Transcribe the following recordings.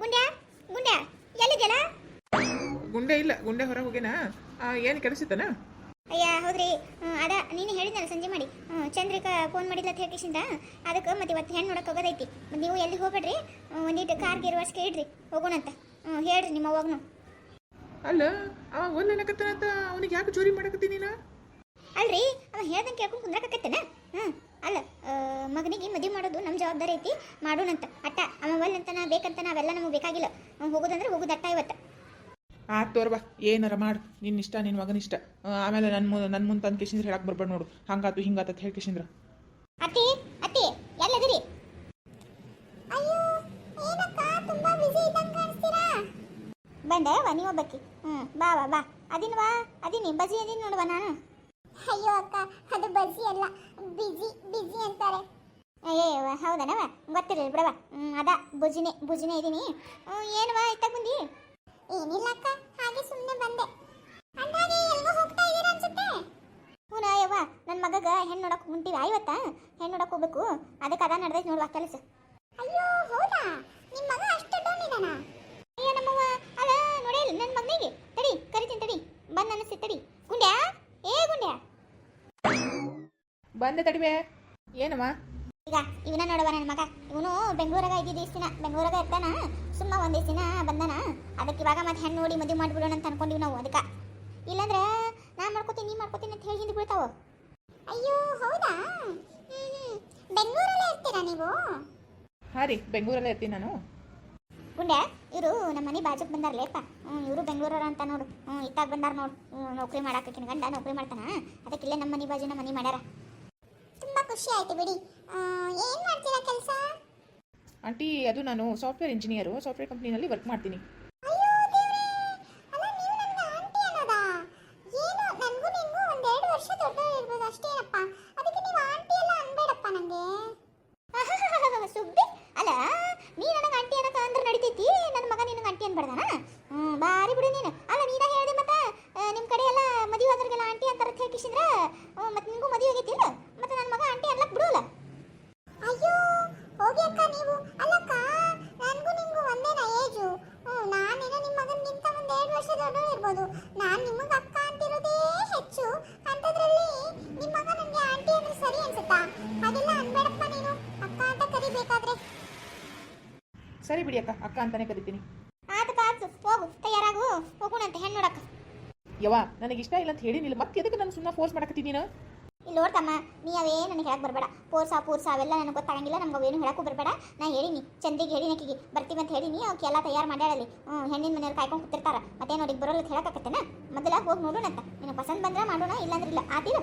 ಗುಂಡ್ಯಾ? ಗುಂಡ್ಯಾ? ಎಲ್ಲಿದ್ಯಲ್ಲ ಗುಂಡೆ ಇಲ್ಲ ಗುಂಡೆ ಹೊರ ಹೋಗ್ಯಾನ ಏನು ಕೆಲಸಿತ್ತನ ಅಯ್ಯ ಹೌದ್ರಿ. ಅದ ನೀನು ಹೇಳಿದ್ನಲ್ಲ ಸಂಜೆ ಮಾಡಿ. ಚಂದ್ರಿಕಾ ಫೋನ್ ಮಾಡಿಲ್ಲ ಅಂತ ಹೇಳ್ಕಿಸಿಂದ ಅದಕ್ಕೆ ಮತ್ತೆ ಇವತ್ತು ಹೆಣ್ಣು ನೋಡಕ್ಕೆ ಹೋಗೋದೈತಿ. ನೀವು ಎಲ್ಲಿ ಹೋಗ್ಬೇಡ್ರಿ? ಒಂದಿಟ್ಟು ಕಾರ್ ಕಾರ್ ಗಿರ್ವಾಸ್ಗೆ ಇಡ್ರಿ ಹೋಗೋಣಂತ ಹೇಳ್ರಿ ನಿಮ್ಮ ಅವಾಗನು ಅಲ್ಲ ಅವ ಒಲ್ಲೆನಕತ್ತನಂತ ಅವನಿಗೆ ಯಾಕೆ ಚೋರಿ ಮಾಡಕತ್ತೀನಿ ನೀನು? ಅಲ್ರಿ ಅವ ಹೇಳ್ದಂಗೆ ಕೇಳ್ಕೊಂಡು ಕುಂದ್ರಕತ್ತೇನ? ಹ್ಞೂ ಅಲ್ಲ ಮಗನಿಗೆ ಮದುವೆ ಮಾಡೋದು ನಮ್ಮ ಜವಾಬ್ದಾರಿ ಐತಿ. ಮಾಡೋಣಂತ. ಅಟ್ಟ ಅವ ಒಲ್ಲಂತ ನಾ ಬೇಕಂತ ನಾವೆಲ್ಲ ನಮಗೆ ಬೇಕಾಗಿಲ್ಲ. ಅವ್ನ್ ಹೋಗೋದಂದ್ರೆ ಹೋಗೋದು ಅಟ್ಟ ಇವತ್ತು. ತೋರ್ ಬಾ ಏನಾರ ಮಾಡು. ನಿನ್ನ ಇಷ್ಟ ನಿನ್ನ ಮಗನ ಇಷ್ಟ. ಆಮೇಲೆ ನನ್ನ ಮು ನನ್ನ ಮುಂದೆ ತಂದು ಕಿಶಿಂದ್ರ ಹೇಳಕ್ಕೆ ಬರ್ಬೇಡ ನೋಡು. ಹಂಗಾತು ಹಿಂಗಾತ ಹೇಳಿ ಕಿಶಿಂದ್ರ. ಅತ್ತಿ ಅತ್ತಿ ಎಲ್ಲದಿರಿ? ಅಯ್ಯೋ ಏನಕ್ಕ ತುಂಬಾ ಬಿಸಿ ಇದ್ದಂಗೆ ಕಾಣಿಸ್ತೀರಾ? ಬಂದೆ ವಾ ನೀವು ಬಕ್ಕಿ ಹ್ಞೂ ಬಾ ಬಾ ಬಾ. ಅದಿನ ವಾ ಅದಿನಿ ಬಜಿ ಅದೀನಿ ನೋಡುವ ನಾನು. ಅಯ್ಯೋ ಅಕ್ಕ, ಅದು ಬಜಿ ಅಲ್ಲ. ಬಿಜಿ ಬಿಜಿ ಅಂತಾರೆ. ಅಯ್ಯೋ ಹೌದಾನವ? ಗೊತ್ತಿರಲಿಲ್ಲ ಬಿಡವ ಅದ ಬುಜಿನೇ ಬುಜಿನೇ ಇದೀನಿ. ಏನವಾ ಇತ್ತಾಗ ಬಂದಿ? ಏನಿಲ್ಲ ಅಕ್ಕ, ಹಾಗೆ ಸುಮ್ಮನೆ ಬಂದೆ. ಅಂದಾಗೆ ಎಲ್ಗೋ ಹೋಗ್ತಾ ಇದ್ದೀರಾ ಅನ್ಸುತ್ತೆ? ಹ್ಞೂ ಯವ್ವ ನನ್ನ ಮಗಗ ಹೆಣ್ಣು ನೋಡಕ್ಕೆ ಹೊಂಟಿವಿ ಐವತ್ತ ಹೆಣ್ಣು ನೋಡಕ್ಕೆ ಹೋಗ್ಬೇಕು. ಅದಕ್ಕೆ ಅದ ನಡೆದೈತೆ ನೋಡುವ, ಕೆಲಸ. ಅಯ್ಯೋ, ಹೌದಾ? ನಿಮ್ಮ ಮಗ ಅಷ್ಟು ಡೌನ್ ಅಯ್ಯೋ, ನಮ್ಮವ್ವ, ಅಲ್ಲ, ನೋಡಿ ನನ್ನ ಮಗನಿಗೆ. ತಡಿ, ಕರಿತೀನಿ ತಡಿ. ಬಂದು ಅನಿಸ್ತಿ ತಡಿ. ಗುಂಡ್ಯಾ ಬಂದೆ ತಡಿವೆ ಏನಮ್ಮ? ಈಗ ಇವನ ನೋಡುವ ನನ್ನ ಮಗ. ಇವನು ಬೆಂಗಳೂರಾಗ ಇದ್ದಿದ್ದು ಇಷ್ಟ ದಿನ. ಬೆಂಗಳೂರಾಗ ಇರ್ತಾನ. ಸುಮ್ಮ ಒಂದಿಷ್ಟು ದಿನ ಬಂದಾನ. ಅದಕ್ಕೆ ಇವಾಗ ಮತ್ತೆ ಹೆಣ್ಣು ನೋಡಿ ಮದುವೆ ಮಾಡ್ಬಿಡೋಣ ಅಂತ ಅನ್ಕೊಂಡಿವಿ ನಾವು ಅದಕ್ಕೆ. ಇಲ್ಲಾಂದ್ರೆ ನಾನು ಮಾಡ್ಕೋತೀನಿ ನೀ ಮಾಡ್ಕೋತೀನಿ ಅಂತ ಹೇಳಿ ಹಿಂದೆ ಬೀಳ್ತಾವ? ಅಯ್ಯೋ ಹೌದಾ? ಬೆಂಗಳೂರಲ್ಲೇ ಇರ್ತೀರಾ ನೀವು? ಹಾಂ ರೀ ಬೆಂಗಳೂರಲ್ಲೇ ಇರ್ತೀನಿ ನಾನು. ಗುಂಡೆ ಇವರು ನಮ್ಮ ಮನೆ ಬಾಜುಕ್ ಬಂದಾರ್ಲೇಪ್ಪ ಹ್ಞೂ ಇವರು ಬೆಂಗಳೂರವ್ರ ಅಂತ ನೋಡು. ಹ್ಞೂ ಇತ್ತಾಗ ಬಂದಾರ ನೋಡು. ನೌಕರಿ ಮಾಡಾಕಿನ ಗಂಡ ನೌಕರಿ ಮಾಡ್ತಾನ. ಅದಕ್ಕೆ ಇಲ್ಲೇ ನಮ್ಮ ಮನೆ ಬಾಜುನ ಮನೆ ಮಾಡ್ಯಾರ. ಖುಷಿ ಆಯ್ತು ಬಿಡಿ ಏನು ಮಾಡ್ತೀರಾ ಕೆಲಸ? ಆಂಟಿ ಅದು ನಾನು ಸಾಫ್ಟ್ವೇರ್ ಇಂಜಿನಿಯರು ಸಾಫ್ಟ್ವೇರ್ ಕಂಪ್ನಿನಲ್ಲಿ ವರ್ಕ್ ಮಾಡ್ತೀನಿ. ಅಲ್ಲ ನೀವು ನನ್ನ ಆಂಟಿ ಅನ್ನೋದಾ? ಏನು ನನಗೂ ನಿಮಗೂ ಒಂದೆರಡು ವರ್ಷ ದೊಡ್ಡ ಇರ್ಬೋದು ಅಷ್ಟೇನಪ್ಪ. ಸರಿ ಬಿಡಿ ಅಕ್ಕ ಅಕ್ಕ ಅಂತಾನೆ ಕರಿತೀನಿ. ಆತು ಕಾತು ಹೋಗು ತಯಾರಾಗು ಹೋಗೋಣಂತೆ ಹೆಣ್ಣು ನೋಡಕ್ಕ. ಯವ್ವ ನನಗೆ ಇಷ್ಟ ಇಲ್ಲ ಅಂತ ಹೇಳಿನಿಲ್ಲ ಮತ್ತೆ ಎದಕ್ಕೆ ನಾನು ಸುಮ್ಮನೆ ಫೋರ್ಸ್ ಮಾಡಕತ್ತೀನಿ ನೀನು? ಇಲ್ಲಿ ನೋಡ್ತಮ್ಮ ನೀ ಅವೇ ನನಗೆ ಹೇಳಕ್ ಬರಬೇಡ. ಪೋರ್ಸ ಪೋರ್ಸ ಅವೆಲ್ಲ ನನಗೆ ಗೊತ್ತಾಗಂಗಿಲ್ಲ ನಮ್ಗೆ ಅವೇನು ಹೇಳಕ್ಕೂ ಬರಬೇಡ. ನಾ ಹೇಳಿನಿ ಚಂದಿಗೆ ಹೇಳಿ ನಕ್ಕಿಗೆ ಬರ್ತೀವಿ ಅಂತ ಹೇಳಿನಿ ಅವಕ್ಕೆ ಎಲ್ಲ ತಯಾರು ಮಾಡ್ಯಾಡಲಿ ಹ್ಞೂ ಹೆಣ್ಣಿನ ಮನೆಯವ್ರು ಕಾಯ್ಕೊಂಡು ಕೂತಿರ್ತಾರ. ಮತ್ತೆ ನೋಡಿ ಬರೋಲ್ಲ ಅಂತ ಹೇಳಕತ್ತೇನ ಮೊದಲ ಹೋಗಿ ನೋಡೋಣಂತ ನಿನಗೆ ಪಸಂದ್ ಬಂದ್ರೆ ಮಾಡೋಣ ಇಲ್ಲಾಂದ್ರೆ ಇಲ್ಲ. ಆತಿಲ್ಲ.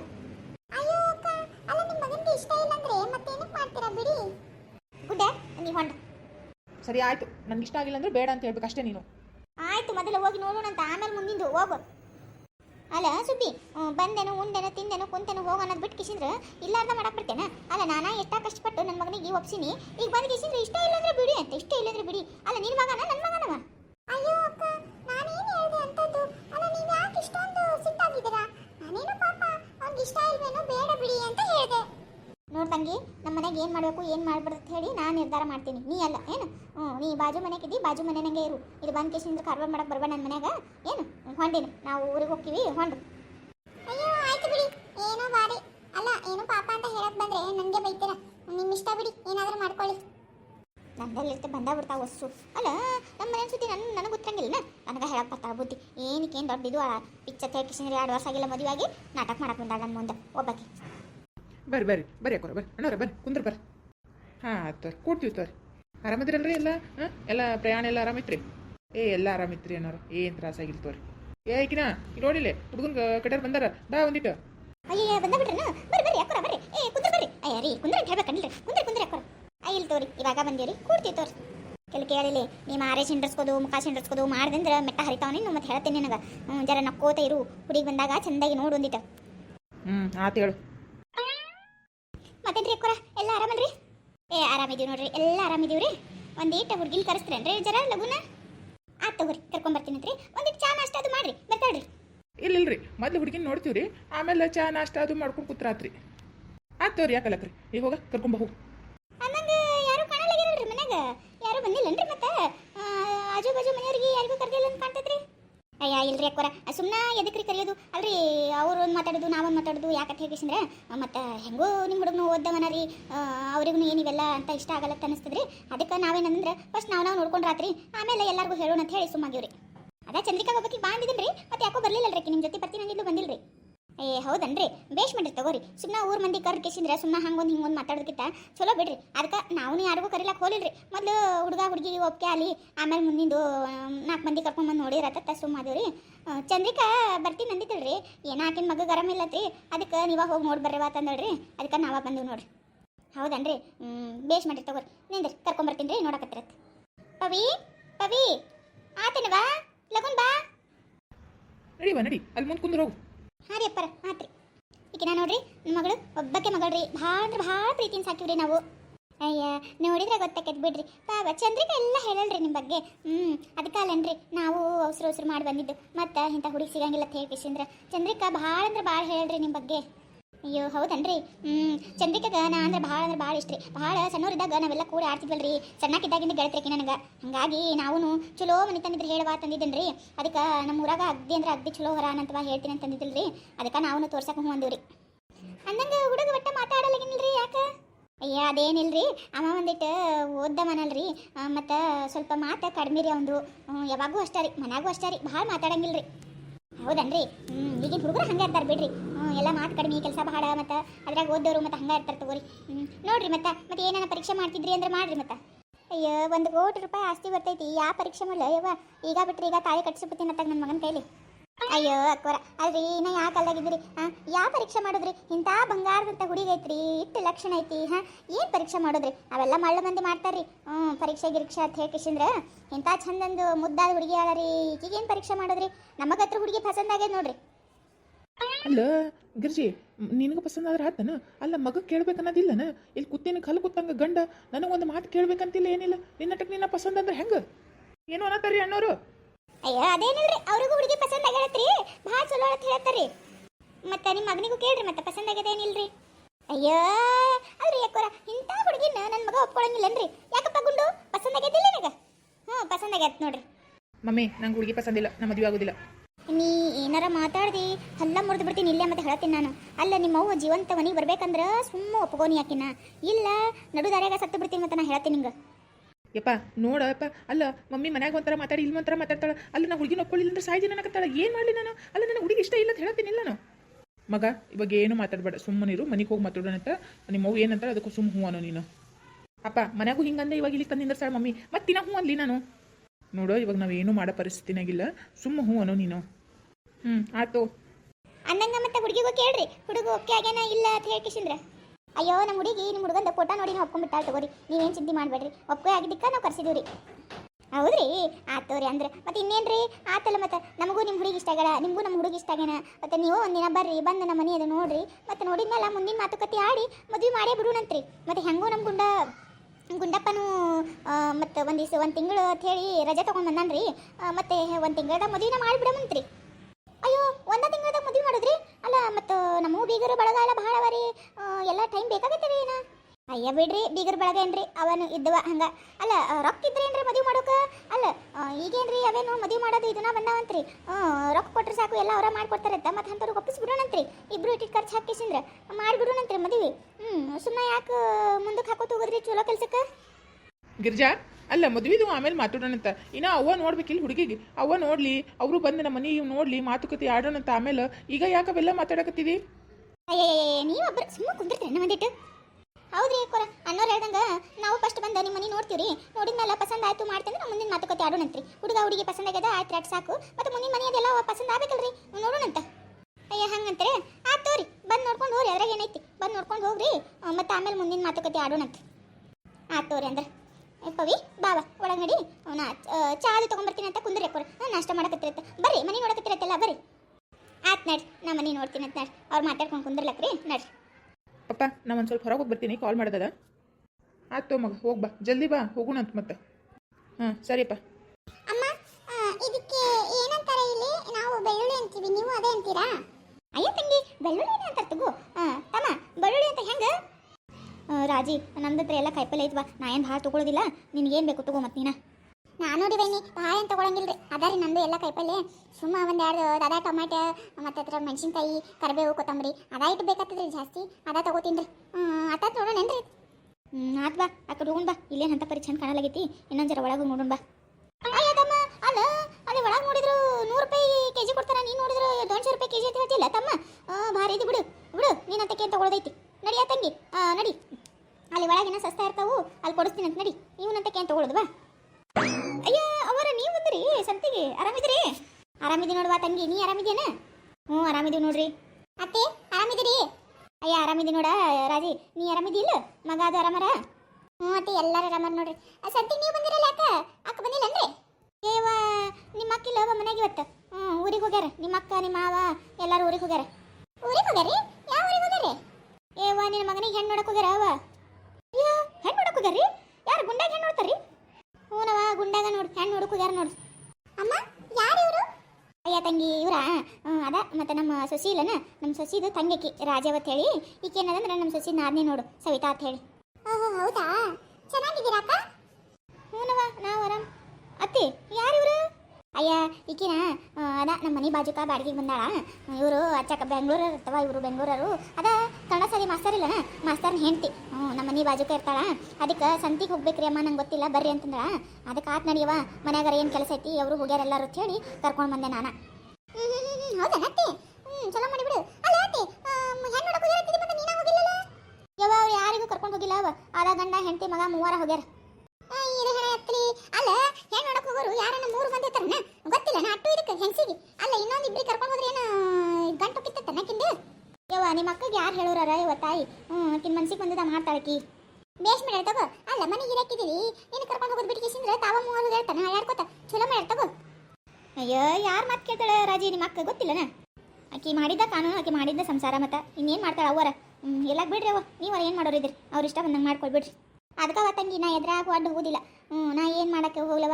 ಅಯ್ಯೋ ಅಕ್ಕ ಅಲ್ಲ ನಿಮ್ಮ ಮಗನಿಗೆ ಇಷ್ಟ ಇಲ್ಲ ಅಂದ್ರೆ ಮತ್ತೆ ಏನಕ್ಕೆ ಮಾಡ್ತೀರಾ ಬಿಡಿ? ಸರಿ, ಆಯ್ತು. ನನಗೆ ಇಷ್ಟ ಆಗಿಲ್ಲ ಅಂದ್ರೆ ಬೇಡ ಅಂತ ಹೇಳ್ಬೇಕು. ಅಷ್ಟೇ ನೀನು. ಆಯ್ತು, ಮೊದಲು ಹೋಗಿ ನೋಡೋಣ ಅಂತ. ಆಮೇಲೆ ಮುಂದಿಂದು ಹೋಗು. ಅಲ್ಲ, ಸುದ್ದಿ. ಬಂದೇನು, ಉಂಡೇನು, ತಿಂದೇನು, ಕುಂತೇನು ಹೋಗೋಣ ಹೋಗೋ ಅನ್ನೋದು ಬಿಟ್ಟು ಕಿಸಿಂದ್ರೆ ಇಲ್ಲಾರ್ದ ಮಾಡಕ್ ಬಿಡ್ತೇನೆ? ಅಲ್ಲ, ನಾನಾ ಎಷ್ಟ ಕಷ್ಟಪಟ್ಟು ನನ್ನ ಮಗನಿಗೆ ಒಪ್ಸಿನಿ. ಈಗ ಬಂದು ಕಿಸಿಂದ್ರೆ ಇಷ್ಟ ಇಲ್ಲಂದ್ರೆ ಬಿಡಿ ಅಂತ. ಇಷ್ಟ ಇಲ್ಲಂದ್ರೆ ಬಿಡಿ. ಅಲ್ಲ ನಿನ್ನ ಮಗನ? ನನ್ನ ಮಗನವ? ನೋಡ್ ತಂಗಿ ನಮ್ಮ ಮನೆಗೆ ಏನು ಮಾಡಬೇಕು ಏನು ಮಾಡ್ಬಾರ್ದು ಅಂತ ಹೇಳಿ ನಾನು ನಿರ್ಧಾರ ಮಾಡ್ತೀನಿ. ನೀ ಅಲ್ಲ ಏನು? ಹ್ಞೂ ನೀ ಬಾಜು ಮನೆಗಿದ್ದಿ ಬಾಜು ಮನೆನಾಗೆ ಇರು. ಇದು ಬಂದು ಕೇಸಿಂದ ಕಾರ್ಬಾರ್ ಮಾಡಕ್ಕೆ ಬರ್ಬೇಡ ನನ್ನ ಮನ್ಯಾಗ. ಏನು? ಹೊಂಡೇನು. ನಾವು ಊರಿಗೆ ಹೋಗ್ತೀವಿ ಹೊಂಡ್ರು. ಅಯ್ಯೋ ಆಯ್ತು ಬಿಡಿ. ಏನೋ ಬಾರಿ. ಅಲ್ಲ ಏನೋ ಪಾಪ ಅಂತ ಹೇಳಕ್ ಬಂದ್ರೆ ನನಗೆ ಬೈತೀರ? ನಿಮ್ಮ ಇಷ್ಟ ಬಿಡಿ. ಏನಾದರೂ ಮಾಡ್ಕೊಳ್ಳಿ. ನಂದಲ್ಲಿರ್ತೆ ಬಂದ ಬಿಡ್ತಾವ ವಸ್ತು ಅಲ್ಲ ನಮ್ಮ ಮನೆ ಸುದ್ದಿ ನನ್ನ ನನಗೆ ಗೊತ್ತಂಗಿಲ್ಲ ನನಗೆ ಹೇಳಕ್ ಬರ್ತಾವ ಬುದ್ಧಿ. ಏನಕ್ಕೆ ಏನು ದೊಡ್ಡ ಇದು ಪಿಚ್ಚರ್ ಕಿಶನ್ ಎರಡು ವರ್ಷ ಆಗಿಲ್ಲ ಮದುವೆಯಾಗಿ ನಾಟಕ ಮಾಡಕ್ಕೆ ಬಂದಾಗ ನನ್ನ ಮುಂದೆ. ಒಬ್ಬಾಕಿ. ಬರ್ರಿ ಬರ್ರಿ. ಬರ್ರಿ ಅಕ್ಕೋರ ಬರ್ರಿ. ಅಣ್ಣವ್ರ ಬರ್ರಿ. ಕುಂದ್ರ ಬರ್ರಿ. ಹಾಂ ತೋರಿ. ಕೂಡ್ತೀವಿ ತೋರಿ. ಆರಾಮದ್ರಲ್ರಿ ಎಲ್ಲ? ಹಾಂ? ಎಲ್ಲ ಪ್ರಯಾಣ ಎಲ್ಲ ಆರಾಮಿತ್ರಿ? ಏ ಎಲ್ಲ ಆರಾಮಿತ್ರಿ ಅನ್ನೋರು ಏನು ತ್ರಾಸಾಗಿಲ್ಲ ತೋರಿ. ಏ ಐಕಿನ ಇಲ್ಲಿ ನೋಡಿಲ್ಲ ಹುಡುಗನ ಕಡೆಯವ್ರು ಬಂದಾರ. ಬಾ ಒಂದಿಟ್ಟು. ಅಯ್ಯ ಬಂದ ಬಿಟ್ರನ ಬರ್ರಿ ಬರ್ರಿ ಅಕ್ಕರ ಬರ್ರಿ. ಏ ಕುಂದ್ರ ಬರ್ರಿ. ಅಯ್ಯ ರೀ ಕುಂದ್ರ ಅಂತ ಹೇಳ್ಬೇಕನ್ರಿ ಕುಂದ್ರ ಕುಂದ್ರ ಅಕ್ಕರ. ಅಯ್ಯ ಇಲ್ಲಿ ತೋರಿ. ಇವಾಗ ಬಂದೇವ್ರಿ. ಕೂಡ್ತೀವಿ ತೋರಿ. ಕೆಲ ಕೇಳಿಲಿ ನೀ ಆರೆ ಸಿಂಡರ್ಸ್ಕೋದು ಮುಖ ಸಿಂಡರ್ಸ್ಕೋದು ಮಾಡ್ದಂದ್ರೆ ಮೆಟ್ಟ ಹರಿತಾವ ನೀನು ಮತ್ತೆ ಹೇಳ್ತೇನೆ ನಿನಗೆ. ಜರ ನಕ್ಕೋತ ಇರು. ಹುಡುಗಿ ಬಂದಾಗ ಚಂದಾಗಿ ನೋಡು ಒಂದಿಟ್ಟು. ಹ್ಞೂ ಆತು ಹೇಳು. ಮತ್ತೇನ್ರಿ ಅಕ್ಕರ? ಎಲ್ಲ ಆರಾಮಲ್ರಿ? ಏ ಆರಾಮಿದೀವಿ ನೋಡ್ರಿ ಎಲ್ಲ ಆರಾಮಿದೀವ್ರಿ ಒಂದೀಟ ಹುಡುಗಿನ ಕರೆಸ್ತೀರೇನ್ರಿ ಜರ ಲಗುನ? ಆ ತಗೋರಿ ಕರ್ಕೊಂಬರ್ತೀನಂತ್ರಿ. ಒಂದಿಟ್ಟು ಚಾ ನಾಷ್ಟ ಅದು ಮಾಡ್ರಿ ಬರ್ತಾಳ್ರಿ. ಇಲ್ಲ ಇಲ್ರಿ ಮೊದ್ಲು ಹುಡುಗಿನ ನೋಡ್ತೀವ್ರಿ ಆಮೇಲೆ ಚಾ ನಾಷ್ಟ ಅದು ಮಾಡ್ಕೊಂಡು ಕೂತ್ರಾತ್ರಿ. ಆತು ತಗೋರಿ ಯಾಕಲ್ಲಕ್ರಿ ಈಗ ಹೋಗ ಕರ್ಕೊಂಬ ಹೋಗು. ಅನ್ನಂಗೆ ಯಾರು ಕಾಣಲಾಗಿರಲ್ರಿ ಮನ್ಯಾಗ? ಯಾರು ಬಂದಿಲ್ಲನ್ರಿ ಮತ್ತೆ? ಆ, ಆಜು ಬಾಜು ಮನೆಯವ್ರಿಗೆ ಯಾರಿಗೂ ಕರೆದಿಲ್ಲ ಅಂತ ಕಾಣ್ತೈತ್ರಿ. ಅಯ್ಯ, ಇಲ್ರಿ ಅಕ್ಕೋರ. ಸುಮ್ಮನೆ ಎದಕ್ರಿ ಕರೆಯೋದು? ಅಲ್ರಿ ಅವ್ರು ಒಂದು ಮಾತಾಡೋದು, ನಾವೊಂದು ಮಾತಾಡೋದು, ಯಾಕಂತ ಹೇಳಿಸಿದ್ರೆ ಮತ್ತೆ ಹೆಂಗೋ ನಿಮ್ಮ ಹುಡುಗನು ಓದ್ದವನ ರೀ ಅವ್ರಿಗೂ ಏನಿವೆಲ್ಲ ಅಂತ ಇಷ್ಟ ಆಗಲ್ಲ ಅನಿಸ್ತದ್ರಿ ಅದಕ್ಕೆ ನಾವೇನಂದ್ರೆ ಫಸ್ಟ್ ನಾವು ನಾವು ನೋಡ್ಕೊಂಡ್ರಾತ್ರಿ ಆಮೇಲೆ ಎಲ್ಲರಿಗೂ ಹೇಳೋಣ ಅಂತ ಹೇಳಿ ಸುಮ್ಮಾಗಿವ್ರಿ. ಅದ ಚಂದ್ರಿಕಾ ಹೋಗ್ಬೇಕು ಬಾ ರೀ ಮತ್ತೆ ಯಾಕೋ ಬರ್ಲಿಲ್ಲಲ್ರಿ ನಿಮ್ಮ ಜೊತೆ ಬರ್ತೀನಿ ಅಂದಿದ್ದು ಬಂದಿಲ್ರಿ. ಏ, ಹೌದನ್ರಿ. ಬೇಷ್ ಮಾಡಿರಿ ತಗೋರಿ. ಸುಮ್ಮನೆ ಊರ್ ಮಂದಿ ಕರ್ ಕಿಸಿದ್ರೆ ಸುಮ್ಮನೆ ಹಂಗೊಂದು ಹಿಂಗೊಂದು ಮಾತಾಡೋದಕ್ಕಿಂತ ಚಲೋ ಬಿಡ್ರಿ. ಅದಕ್ಕೆ ನಾವು ಯಾರಿಗೂ ಕರಿಲಕ್ಕೆ ಹೋಲಿಲ್ರಿ. ಮೊದಲು ಹುಡುಗ ಹುಡುಗಿ ಒಪ್ಪಿಗೆ ಅಲ್ಲಿ, ಆಮೇಲೆ ಮುಂದಿಂದು ನಾಲ್ಕು ಮಂದಿ ಕರ್ಕೊಂಬಂದು ನೋಡಿರತ್ತ ಸುಮ್ಮದಿವ್ರಿ ಚಂದ್ರಿಕಾ ಬರ್ತೀನಿ ಅಂದಿದ್ದಳ್ರಿ ಏನ ಆಕಿನ ಮಗ ಗರಮ್ ಇಲ್ಲತ್ರಿ. ಅದಕ್ಕೆ ನೀವ ಹೋಗಿ ನೋಡಿ ಬರ್ರಿ ಅಂತಂದಳ್ರಿ. ಅದಕ್ಕೆ ನಾವ ಬಂದೀವಿ ನೋಡ್ರಿ. ಹೌದನ್ರಿ. ಬೇಷ್ ಮಾಡಿರಿ ತಗೋರಿ. ನಿಂದ್ರಿ ಕರ್ಕೊಂಬರ್ತೀನಿ ರೀ ನೋಡಕತ್ತಿರತ್ತೆ ಪವಿ ಪವಿ. ಆತನವಾ? ಲಗುನ್ ಬಾ. ನಡಿವಾ ನಡಿ. ಅಲ್ಲಿ ಮುಂದೆ ಕುಂದ್ರ ಹೋಗು. ಹಾಂ ರೀ ಅಪ್ಪರ, ಆತ್ರಿ. ಈಕಿನ ನೋಡ್ರಿ ನಿಮ್ಮ ಮಗಳು ಒಬ್ಬಕ್ಕೆ ಮಗಳ್ರಿ. ಭಾಳ ಭಾಳ ಪ್ರೀತಿನ ಸಾಕಿವ್ರಿ ನಾವು. ಅಯ್ಯ, ನೋಡಿದ್ರೆ ಗೊತ್ತಾಕೈತೆ ಬಿಡ್ರಿ. ಪಾಪ ಚಂದ್ರಿಕಾ ಎಲ್ಲ ಹೇಳಲ್ರಿ ನಿಮ್ಮ ಬಗ್ಗೆ. ಹ್ಞೂ ಅದಕ್ಕೆ ಅಲ್ಲನ್ರಿ, ನಾವು ಅವಸರ ಅವಸರ ಮಾಡಿ ಬಂದಿದ್ದು. ಮತ್ತು ಇಂಥ ಹುಡುಗಿ ಸಿಗಂಗಿಲ್ಲ ಅಂತ ಹೇಳಿ ಚಂದ್ರಿಕಾ ಭಾಳ ಅಂದ್ರೆ ಭಾಳ ಹೇಳ್ರಿ ನಿಮ್ಮ ಬಗ್ಗೆ. ಅಯ್ಯೋ, ಹೌದನ್ರಿ? ಹ್ಞೂ ಚಂದ್ರಿಕಾಗ ನಾ ಅಂದ್ರೆ ಭಾಳ ಅಂದ್ರೆ ಭಾಳ ಇಷ್ಟ ರೀ. ಭಾಳ ಸಣ್ಣವರಿದ್ದಾಗ ನಾವೆಲ್ಲ ಕೂಡ ಆಡ್ತಿದ್ವಲ್ರಿ. ಸಣ್ಣಕ್ಕಿದ್ದಾಗಿಂದ ಗೆಳತಿರಕಿ ನನಗೆ. ಹಂಗಾಗಿ ನಾವು ಚಲೋ ಮನೆ ತಂದಿದ್ರೆ, ಹೇಳುವ ತಂದಿದ್ದೇನೆ ರೀ ಅದಕ್ಕೆ ನಮ್ಮ ಊರಾಗ ಅಗ್ದಿ ಅಂದ್ರೆ ಅಗ್ದಿ ಚಲೋ ಹೊರ ಅನ್ನಂತವ ಹೇಳ್ತೀನಿ ಅಂತ ರೀ ಅದಕ್ಕೆ ನಾವು ತೋರ್ಸಕ್ಕೆ ಹ್ಞೂ ಅಂದಿವ್ರಿ. ಅಂದಂಗ ಹುಡುಗ ಒಟ್ಟ ರೀ ಯಾಕೆ? ಅಯ್ಯ, ಅದೇನಿಲ್ರಿ. ಅವ ಒಂದಿಟ್ಟು ಓದ್ದವನಲ್ರಿ. ಮತ್ತು ಸ್ವಲ್ಪ ಮಾತು ಕಡಿಮೆ ರೀ ಅವನು ಯಾವಾಗೂ ಅಷ್ಟೇ ರೀ. ಮನ್ಯಾಗೂ ಅಷ್ಟೇ ರೀ. ಭಾಳ ಮಾತಾಡಂಗಿಲ್ರಿ. ಹೌದನ್ರಿ? ಹ್ಞೂ ಈಗಿನ ಹುಡುಗರು ಹಂಗೆ ಇರ್ತಾರೆ ಬಿಡ್ರಿ. ಹ್ಞೂ ಎಲ್ಲ ಮಾತು ಕಡಿಮೆ ಕೆಲಸ ಬಹಳ ಮತ್ತು ಅದ್ರಾಗ ಓದೋರು ಮತ್ತು ಹಂಗೆ ಇರ್ತಾರೆ ತಗೋರಿ. ಹ್ಞೂ ನೋಡ್ರಿ ಮತ್ತೆ ಮತ್ತೆ ಏನಾನ ಪರೀಕ್ಷೆ ಮಾಡ್ತಿದ್ರಿ ಅಂದ್ರೆ ಮಾಡ್ರಿ ಮತ್ತೆ. ಅಯ್ಯೋ, ಒಂದು ಕೋಟಿ ರೂಪಾಯಿ ಆಸ್ತಿ ಬರ್ತೈತಿ ಯಾವ ಪರೀಕ್ಷೆ ಮಾಡಲ್ಲ ಅಯ್ಯವ್ವ, ಈಗ ಬಿಟ್ರಿ, ಈಗ ತಾಳಿ ಕಟ್ಸಿಬಿಡ್ತೀನಿ ಅತ್ತಾಗ ನನ್ನ ಮಗನ ಕೈಲಿ. ಅಯ್ಯೋ, ಅಕ್ಕೋರ. ಅಲ್ರಿ ಇನ್ನ ಯಾಕ ಅಲ್ಲಾಗಿದ್ರಿ ಹಾ ಯಾವ ಪರೀಕ್ಷೆ ಮಾಡಿದ್ರಿ? ಇಂಥ ಬಂಗಾರದಂತ ಹುಡುಗಿ ಐತ್ರಿ, ಇಟ್ಟು ಲಕ್ಷಣ ಐತಿ, ಹಾ? ಏನು ಪರೀಕ್ಷೆ ಮಾಡೋದ್ರಿ? ಅವೆಲ್ಲ ಮಳ್ಳ ಮಂದಿ ಮಾಡ್ತಾರ್ರಿ. ಹ್ಞೂ ಪರೀಕ್ಷೆ ಗಿರೀಕ್ಷೆ ಅಂತ ಹೇಳ್ಕಿಸಿಂದ್ರ ಇಂಥ ಚಂದಂದು ಮುದ್ದಾದ ಹುಡುಗಿ ಆಳರಿ ಈಗೇನು ಪರೀಕ್ಷೆ ಮಾಡೋದ್ರಿ? ನಮಗತ್ರ ಹುಡುಗಿ ಪಸಂದ್ ಆಗ್ಯದ ನೋಡ್ರಿ. ಅಲ್ಲ, ಗಿರ್ಜಿ, ನಿನಗೆ ಪಸಂದ್ ಆದ್ರೆ ಆತನ? ಅಲ್ಲ ಮಗ ಕೇಳ್ಬೇಕನ್ನೋದಿಲ್ಲನ ಇಲ್ಲಿ ಕುತ್ತಿನ ಕಲ್ ಕುತ್ತಂಗ ಗಂಡ, ನನಗೊಂದು ಮಾತು ಕೇಳ್ಬೇಕಂತಿಲ್ಲ ಏನಿಲ್ಲ? ನಿನ್ನಟಕ್ಕೆ ನಿನ್ನ ಪಸಂದ್ ಅಂದ್ರೆ ಹೆಂಗ? ಏನು ಅನ್ನತ್ತಾರಿ ಅಣ್ಣವರು ಅಯ್ಯೋ ಅದೇನಿಲ್ರಿ? ಅವ್ರಿಗೂ ಹುಡುಗಿ ಪಸಂದ ಆಗ್ಯಾಳತ್ರಿ ಭಾಳ ಚಲೋ ಅಂತ ಹೇಳ್ತಾರಿ ಮತ್ತೆ ನಿಮ್ಮ ಮಗನಿಗೂ ಕೇಳ್ರಿ ಮತ್ತೆ ಪಸಂದ ಆಗದೇನಿಲ್ರಿ. ಅಯ್ಯೋ ಅಲ್ರಿ ಯಾಕೋರ ಇಂಥ ಹುಡುಗಿನ ನನ್ನ ಮಗ ಒಪ್ಕೊಳಂಗಿಲ್ಲನ್ರಿ? ಯಾಕಪ್ಪ ಗುಂಡು? ಪಸಂದ ಆಗ್ಯದಿಲ್ಲ ನಿನಗ? ಹ್ಞೂ ಪಸಂದ ಆಗ್ಯದ ನೋಡ್ರಿ. ಮಮ್ಮಿ ನಂಗೆ ಹುಡುಗಿ ಪಸಂದಿಲ್ಲ ನಮ್ಮ ಮದುವೆ ಆಗೋದಿಲ್ಲ. ನೀ ಏನಾರ ಮಾತಾಡ್ದಿ ಹಲ್ಲ ಮುರಿದು ಬಿಡ್ತೀನಿ ಇಲ್ಲೇ ಮತ್ತೆ ಹೇಳ್ತೀನಿ ನಾನು. ಅಲ್ಲ ನಿಮ್ಮ ಅವ್ವ ಜೀವಂತ ಮನೆಗೆ ಬರ್ಬೇಕಂದ್ರ ಸುಮ್ಮ ಒಪ್ಕೋನಿ ಯಾಕಿನ ಇಲ್ಲ ನಡು ದಾರ್ಯಾಗ ಸತ್ತು ಬಿಡ್ತೀನಿ ಮತ್ತೆ ನಾ ಹೇಳ್ತೀನಿ ನಿಂಗೆ. ಯಪ್ಪ ನೋಡಪ್ಪ ಅಲ್ಲ, ಮಮ್ಮಿ ಮನ್ಯಾಗ ಒಂಥರ ಮಾತಾಡಿ, ಇಲ್ಲಿ ಒಂಥರ ಮಾತಾಡ್ತಾಳೆ, ಅಲ್ಲ ನಾ ಹುಡುಗಿನ ಒಪ್ಕೊಳ್ಳಿಲ್ಲ ಅಂದ್ರೆ ಸಾಯ್ದಿನ ನನಕತ್ತಾಳೆ ಏನು ಮಾಡಲಿ ನಾನು? ಅಲ್ಲ ನನಗೆ ಹುಡುಗಿ ಇಷ್ಟ ಇಲ್ಲ ಅಂತ ಹೇಳ್ತೀನಿಲ್ಲ ನಾನು. ಮಗ, ಇವಾಗ ಏನು ಮಾತಾಡಬೇಡ ಸುಮ್ಮನಿರು ಮನೆಗೆ ಹೋಗಿ ಮಾತಾಡೋಣ ಅಂತ. ನಿಮ್ಮ ಮಗು ಏನಂತಾರೆ ಅದಕ್ಕೂ ಸುಮ್ಮ ಹೂವು ಅನ್ನೋ ನೀನು. ಅಪ್ಪ, ಮನ್ಯಾಗೂ ಹಿಂಗಂದೆ, ಇವಾಗ ಇಲ್ಲಿ ತಂದು ನಿಂದ್ರಸಾಳ ಮಮ್ಮಿ. ಮತ್ತೆ ದಿನ ಹೂ ನಾನು. ನೋಡು, ಇವಾಗ ನಾವು ಏನು ಮಾಡೋ ಪರಿಸ್ಥಿತಿನಾಗಿಲ್ಲ ಸುಮ್ಮ ಹೂ ಅನ್ನೋ ನೀನು. ಹ್ಞೂ ಆಯ್ತು. ಅನ್ನಂಗ ಮತ್ತೆ ಹುಡುಗಿಗೂ ಕೇಳ್ರಿ. ಹುಡುಗ ಓಕೆ ಆಗ್ಯಾನ, ಇಲ್ಲ ಅಂತ ಹೇಳ್ಕಿಸಿಂದ್ರ ಅಯ್ಯೋ ನಮ್ಮ ಹುಡುಗಿ ನಿಮ್ಮ ಹುಡುಗಂದ ಫೋಟೋ ನೋಡಿ ನಾವು ಒಪ್ಕೊಂಡ್ಬಿಟ್ಟಾಳ ತಗೋರಿ. ನೀವೇನು ಚಿಂತೆ ಮಾಡಬೇಡ್ರಿ. ಒಪ್ಪಿಗೆ ಆಗಿದ್ದಕ್ಕೆ ನಾವು ಕರ್ಸಿದೀವಿ ಹೌದ್ರಿ? ಆತೋರಿ ಅಂದ್ರೆ. ಮತ್ತೆ ಇನ್ನೇನ್ರಿ? ಆತಲ್ಲ ಮತ್ತೆ ನಮಗೂ ನಿಮ್ಮ ಹುಡುಗಿ ಇಷ್ಟ ಆಗ್ಯಾಳ ನಿಮಗೂ ನಮ್ಮ ಹುಡುಗಿ ಇಷ್ಟ ಆಗ್ಯಾನ. ಮತ್ತೆ ನೀವು ಒಂದಿನ ಬರ್ರಿ, ಬಂದು ನಮ್ಮ ಮನೆ ಅದು ನೋಡ್ರಿ. ಮತ್ತೆ ನೋಡಿದ್ಮೇಲೆ ಮುಂದಿನ ಮಾತುಕತೆ ಆಡಿ ಮದುವೆ ಮಾಡೇ ಬಿಡೋಣಂತ್ರಿ. ಮತ್ತೆ ಹೆಂಗೂ ನಮ್ಮ ಗುಂಡ, ಗುಂಡಪ್ಪನೂ ಮತ್ತು ಒಂದು ದಿವಸ, ಒಂದು ತಿಂಗಳು ಅಂತ ಹೇಳಿ ರಜೆ ತೊಗೊಂಡು ಬಂದಾನ್ರಿ. ಮತ್ತೆ ಒಂದು ತಿಂಗಳದಾಗ ಮದುವೆನ ಮಾಡಿಬಿಡಮಂತ್ರಿ ಅಯ್ಯೋ ಒಂದ ತಿಂಗಳದಾಗ ಮದುವೆ ಮಾಡಿದ್ರಿ ಅಲ್ಲ ಮತ್ತು ನಮ್ಮ ಬೀಗರು ಬಳಗ ಎಲ್ಲ ಭಾಳ ಅವರಿ ಎಲ್ಲ ಟೈಮ್ ಬೇಕಾಗತ್ತೆ ರೀ ಏನ ಅಯ್ಯ ಬಿಡ್ರಿ, ಬೀಗರ್ ಬಳಗ ಏನ್ರಿ ಅವನು ಇದ್ದವ ಹಂಗ. ಅಲ್ಲ ರೊಕ್ಕ ಇದ್ರೆ ಇದ್ರೇನ್ರಿ ಮದುವೆ ಮಾಡೋಕ? ಅಲ್ಲ ಈಗೇನ್ರಿ ಅವೇನು ಮದುವೆ ಮಾಡೋದು ಇದನ್ನ ಬಂದಾವಂತ್ರಿ. ರೊಕ್ಕ ಕೊಟ್ರೆ ಸಾಕು, ಎಲ್ಲ ಅವರ ಮಾಡ್ಕೊಡ್ತಾರತ್ತ. ಮತ್ತೆ ಅಂಥವ್ರಿಗೆ ಒಪ್ಪಿಸಿ ಬಿಡೋಣಂತ್ರಿ ಇಬ್ರು ಇಟ್ಟಿಗೆ ಖರ್ಚು ಹಾಕಿಸಿಂದ್ರೆ ಮಾಡಿಬಿಡೋಣಂತ್ರಿ ಮದುವೆ. ಹ್ಞೂ ಸುಮ್ಮನೆ ಯಾಕೆ ಮುಂದಕ್ಕೆ ಹಾಕೋತ ಹೋಗೋದ್ರಿ ಚಲೋ ಕೆಲ್ಸಕ್ಕೆ? ಗಿರ್ಜಾ ಅಲ್ಲ ಮದುವೆದು ಆಮೇಲೆ ಮಾತಾಡೋಣಂತ ಇನ್ನ ಅವ್ವ ನೋಡ್ಬೇಕಿಲ್ಲ ಹುಡುಗಿಗೆ. ಅವ್ವ ನೋಡಲಿ, ಅವರು ಬಂದು ನಮ್ಮ ಮನೆ ನೋಡ್ಲಿ, ಮಾತುಕತೆ ಆಡೋಣಂತ ಆಮೇಲೆ ಈಗ ಯಾಕೆ ಅವೆಲ್ಲ ಮಾತಾಡಕತ್ತೀವಿ ಅಯ್ಯಯ್ಯ ನೀವೊಬ್ಬರು ಸುಮ್ಮ ಕುಂದಿರ್ತೀರಿ ಒಂದಿಟ್ಟು ಹೌದ್ರಿ ಕೊರ ಅಣ್ಣವ್ರು ಹೇಳ್ದಂಗ ನಾವು ಫಸ್ಟ್ ಬಂದ ನಿಮ್ಮ ಮನೆ ನೋಡ್ತೀವ್ರಿ ನೋಡಿದ್ಮೇಲೆ ಪಸಂದ್ ಆಯ್ತು ಮಾಡ್ತಂದ್ರೆ ನಾವು ಮುಂದಿನ ಮಾತುಕತೆ ಆಡೋಣಂತ್ರಿ ಹುಡುಗ ಹುಡುಗಿ ಪಸಂದ್ ಆಗ್ಯದ ಆಯ್ತು ಅಟ್ ಸಾಕು ಮತ್ತೆ ಮುಂದಿನ ಮನೆಯದೆಲ್ಲ ಪಸಂದ್ ಆಗ್ಬೇಕಲ್ರಿ ನೋಡೋಣಂತ ಅಯ್ಯ ಹಂಗಂತಾರೆ ಆಯ್ತು ತೋರಿ ಬಂದು ನೋಡ್ಕೊಂಡು ಹೋಗ್ರಿ ಅದ್ರಾಗ ಏನೈತಿ ಬಂದು ನೋಡ್ಕೊಂಡು ಹೋಗ್ರಿ ಮತ್ತೆ ಆಮೇಲೆ ಮುಂದಿನ ಮಾತುಕತೆ ಆಡೋಣಂತ ಆಯ್ತು ತೋರಿ ಅಂದ್ರೆ ಪವಿ ಬಾಬಾ ಒಳಗಡಿ ನಡಿ ನಾ ಚಾದು ತೊಗೊಂಬರ್ತೀನಿ ಅಂತ ಕುಂದ್ರೆ ಕೊರ ನಾಷ್ಟ ಮಾಡಕತ್ತಿರತ್ತೆ. ಬರ್ರಿ ಮನೆ ನೋಡಕತ್ತಿರತ್ತಲ್ಲ ಬರ್ರಿ. ಆತ್ ನಡ್ರಿ ನಾ ಮನೆ ನೋಡ್ತೀನಿ ಅಂತ ನಡ್ರಿ ಅವ್ರು ಮಾತಾಡ್ಕೊಂಡು ಕುಂದಿರ್ಲಕ್ರಿ ನಡ್ರಿ ಪಪ್ಪ ನಾ ಒಂದು ಸ್ವಲ್ಪ ಹೊರಗೆ ಹೋಗಿ ಬರ್ತೀನಿ ಕಾಲ್ ಮಾಡೋದದ? ಆಯ್ತು ಮಗ ಹೋಗಿ ಬಾ. ಜಲ್ದಿ ಬಾ ಹೋಗೋಣ ಅಂತ ಮತ್ತೆ. ಹಾಂ ಸರಿಪ್ಪ ಅಮ್ಮ ಇದಕ್ಕೆ ಏನಂತಾರೆ ಇಲ್ಲಿ? ನಾವು ಬೆಳ್ಳುಳ್ಳಿ ಅಂತೀವಿ ನೀವು ಅದೇ ಅಂತೀರಾ? ಅಯ್ಯ ತಂಗಿ ಬೆಳ್ಳುಳ್ಳಿ ಅಂತ ತಗೋ. ಅಮ್ಮ ಬೆಳ್ಳುಳ್ಳಿ ಅಂತ ಹೆಂಗ? ರಾಜಿ ನಮ್ದು ಹತ್ರ ಎಲ್ಲ ಕಾಯಿಪಲ್ಲೆ ಐತ್ವಾ? ನಾ ಏನು ಭಾಳ ತೊಗೊಳೋದಿಲ್ಲ. ನಿನಗೇನು ಬೇಕು ತಗೋ ಮತ್ತೆ ನೀನ. ನಾನು ನೋಡಿ ಬನ್ನಿ ಭಾಳ ಏನು ತೊಗೊಳಂಗಿಲ್ಲ ರೀ ಅದ ರೀ ನಂದು ಎಲ್ಲ ಕೈಪಲ್ಲೆ ಸುಮ್ಮ ಒಂದು ಎರಡು ಅದ ಟೊಮ್ಯಾಟೊ ಮತ್ತು ಹತ್ರ ಮೆಣಸಿನ್ಕಾಯಿ ಕರಿಬೇವು ಕೊತ್ತಂಬರಿ ಅದ ಇಟ್ಟು ಬೇಕಾಗ್ತದ್ರಿ ಜಾಸ್ತಿ. ಅದ ತೊಗೋತೀನಿ ರೀ ಅಟ್ಟ ನೋಡೋಣೇನ್ರಿ? ಹ್ಞೂ ಆತ್ ಬಾ ಆ ಕಡೆ ಹೋಗೋಣ ಬಾ. ಇಲ್ಲೇನು ಅಂತ ಪರಿ ಚಂದ ಕಾಣಲಾಗೈತಿ. ಇನ್ನೊಂದು ಜರ ಒಳಗೆ ನೋಡೋಣ ಬಾ. ಅಯ್ಯದಮ್ಮ ಅಲ್ಲ ಅಲ್ಲಿ ಒಳಗೆ ನೋಡಿದ್ರು ನೂರು ರೂಪಾಯಿ ಕೆ ಜಿ ಕೊಡ್ತಾರ. ನೀನು ನೋಡಿದ್ರು ದೊಡ್ಡಶೆ ರೂಪಾಯಿ ಕೆ ಜಿ ಅಂತ ಹೇಳ್ತಿಲ್ಲ ತಮ್ಮ. ಭಾರಿ ಇದು ಬಿಡು. ಬಿಡು ನೀನು ಅಂತಕ್ಕೆ ಏನು ತೊಗೊಳೋದೈತಿ. ನಡಿಯ ತಂಗಿ. ನಡಿ. ಅಲ್ಲಿ ಒಳಗಿನ ಸಸ್ತಾ ಇರ್ತಾವು, ಅಲ್ಲಿ ಕೊಡಿಸ್ತೀನಿ ಅಂತ ನಡಿ. ಇವನಂತಕ್ಕೆ ಏನು ತಗೊಳ್ಳೋದು ಬಾ ಅಯ್ಯ, ಅವರ, ನೀವು ಬಂದ್ರಿ, ಸಂತಿಗೆ. ಆರಾಮಿದ್ದೀರಿ? ಆರಾಮಿದಿ ನೋಡುವ ತಂಗಿ, ನೀ ಆರಾಮಿದ್ಯಾನ ಹ್ಞೂ, ಆರಾಮಿದ್ದೀವಿ ನೋಡ್ರಿ. ಅತ್ತೆ, ಆರಾಮಿದ್ದೀರಿ? ಅಯ್ಯ ಆರಾಮಿದಿ ನೋಡ, ರಾಜಿ. ನೀ ಆರಾಮಿದಿ ಇಲ್ಲ? ಮಗ ಅದು ಆರಾಮರ? ಹ್ಞೂ, ಅತ್ತೆ, ಎಲ್ಲರೂ ಆರಾಮರ ನೋಡ್ರಿ. ಸಂತಿ ಸಂತಿಗೆ ನೀವು ಬಂದಿರಲ್ಲ ಅಕ್ಕ ಅಕ್ಕ ಬಂದಿಲ್ಲ ಅಂದ್ರೆ ಏವ ನಿಮ್ಮ ಅಕ್ಕಿಲ್ಲ ಒಬ್ಬ ಮನೆಗೆ ಇವತ್ತು. ಹ್ಞೂ, ಊರಿಗೆ ಹೋಗ್ಯಾರ. ನಿಮ್ಮ ಅಕ್ಕ, ನಿಮ್ಮ ಮಾವ, ಎಲ್ಲರೂ ಊರಿಗೆ ಹೋಗ್ಯಾರ. ಊರಿಗೆ ಹೋಗ್ಯಾರಿ? ಯಾವ ಊರಿಗೆ ಹೋಗ್ಯಾರಿ? ಏವ ನಿನ್ನ ಮಗನಿಗೆ ಹೆಣ್ಣು ನೋಡಕ್ಕೆ ಹೋಗ್ಯಾರ ಅವ ಹೋಗ್ಯಾರಿ ಯಾರು ಗುಂಡಾಗ ಹೆಣ್ಣು ನೋಡ್ತಾರಿ ಹೂನವ ಗುಂಡಾಗ ನೋಡ್ ಹೆಣ್ಣು ನೋಡಕ್ ಹೋಗ್ಯಾರ ನೋಡು. ಅಮ್ಮ, ಯಾರು ಇವರು? ಅಯ್ಯ ತಂಗಿ, ಇವ್ರ? ಅದ ಮತ್ತೆ ನಮ್ಮ ಸೊಸಿ ಇಲ್ಲನ? ನಮ್ಮ ಸೊಸಿದು ತಂಗಿಕಿ ರಾಜಾವತ್ ಹೇಳಿ. ಈಕೆ ಏನದಂದ್ರೆ ನಮ್ಮ ಸೊಸಿ ನಾದ್ನಿ ನೋಡು, ಸವಿತಾ ಅಂತ ಹೇಳಿ. ಓಹೋ, ಹೌದಾ? ಚೆನ್ನಾಗಿದ್ದೀರಾ ಅಕ್ಕ ಹ್ಞೂನವ ನಾವು ಆರಾಮ್ ಅತ್ತಿ ಯಾರು ಇವರು ಅಯ್ಯ, ಈಕಿನ ಅದ ನಮ್ಮ ಮನೆ ಬಾಜುಕ ಬಾಡಿಗೆಗೆ ಬಂದಾಳ. ಇವರು ಅಚ್ಚಕ ಬೆಂಗಳೂರು ಇರ್ತವ, ಇವರು ಬೆಂಗಳೂರರು ಅದ, ಕನ್ನಡ ಸರಿ ಮಾಸ್ತರ್ ಇಲ್ಲ ಮಾಸ್ತರ್ನ ಹೆಂಡ್ತಿ. ಹ್ಞೂ ನಮ್ಮ ಮನೆ ಬಾಜುಕ ಇರ್ತಾಳ. ಅದಕ್ಕೆ ಸಂತಿಗೆ ಹೋಗ್ಬೇಕ್ರಿ ಅಮ್ಮ, ನಂಗೆ ಗೊತ್ತಿಲ್ಲ, ಬರ್ರಿ ಅಂತಂದ್ರೆ ಅದಕ್ಕೆ ಆತ್ ನಡೆಯವ ಮನ್ಯಾಗಾರ ಏನು ಕೆಲಸ ಐತಿ, ಅವರು ಹೋಗ್ಯಾರ ಅಂತ ಹೇಳಿ ಕರ್ಕೊಂಡು ಬಂದೆ ನಾನು. ಹೌದಾ ಅತ್ತೆ ಚಲೋ ಅಲ್ಲ ಅತ್ತೆ ಯಾರಿಗೂ ಕರ್ಕೊಂಡು ಹೋಗಿಲ್ಲ ಅವ. ಆದ ಗಂಡ, ಹೆಂಡತಿ, ಮಗ ಮೂವರ ಹೋಗ್ಯಾರ. ಅಲ್ಲ ಹೆಣ್ಣು ನೋಡಕ್ ಹೋಗೋರು ಯಾರನ್ನ ಮೂರು ಬಂದಿರ್ತಾರನ ಗೊತ್ತಿಲ್ಲ, ನಾ ಅಟ್ಟು ಇದಕ್ಕೆ ಹೆಂಗಸಿಗೆ ಅಲ್ಲ, ಇನ್ನೊಂದು ಇಬ್ರಿಗೆ ಕರ್ಕೊಂಡು ಹೋದ್ರೆ ಏನು ಗಂಟು ಕಿತ್ತ ನಕ್ಕಿಂದು ಯವ್ವ ನಿಮ್ಮ ಅಕ್ಕಗೆ ಯಾರು ಹೇಳೋರ ಯವ್ವ ತಾಯಿ? ಹ್ಞೂ ಆಕಿನ ಮನ್ಸಿಗೆ ಬಂದದ ಮಾಡ್ತಾಳಕಿ ಬೇಷ್ ಮಾಡಿ ತಗೋ. ಅಲ್ಲ ಮನೆಗೆ ಇರಕ್ಕಿದ್ದೀವಿ ನೀನು ಕರ್ಕೊಂಡು ಹೋಗೋದು ಬಿಟ್ಟು ಕೇಸಿಂದ್ರೆ ತಾವ ಮೂವರು ಹೇಳ್ತಾನೆ ಹಾಡ್ಕೋತ ಚಲೋ ಮಾಡಿ ತಗೋ. ಅಯ್ಯೋ, ಯಾರು ಮಾತು ಕೇಳ್ತಾಳೆ ರಾಜಿ ನಿಮ್ಮ ಅಕ್ಕ, ಗೊತ್ತಿಲ್ಲನ? ಆಕಿ ಮಾಡಿದ್ದ ಕಾನೂನು, ಆಕಿ ಮಾಡಿದ್ದ ಸಂಸಾರ ಮತ್ತ. ಇನ್ನೇನು ಮಾಡ್ತಾಳೆ ಅವರ ಹ್ಞೂ ಎಲ್ಲ ಬಿಡ್ರಿ ಅವ ನೀವರ ಏನು ಮಾಡೋರು ಇದ್ರಿ ಅವ್ರ ಇಷ್ಟ ಬಂದಂಗೆ ಮಾಡ್ಕೊಳ್ಬಿಡ್ರಿ. ಅದಕ್ಕೆ ತಂಗಿ, ನಾ ಎದ್ರಾಗ ಅಡ್ಡ ಹೋಗುದಿಲ್ಲ. ಹ್ಞೂ, ನಾ ಏನು ಮಾಡಕ್ಕೆ ಹೋಗ್ಲವ?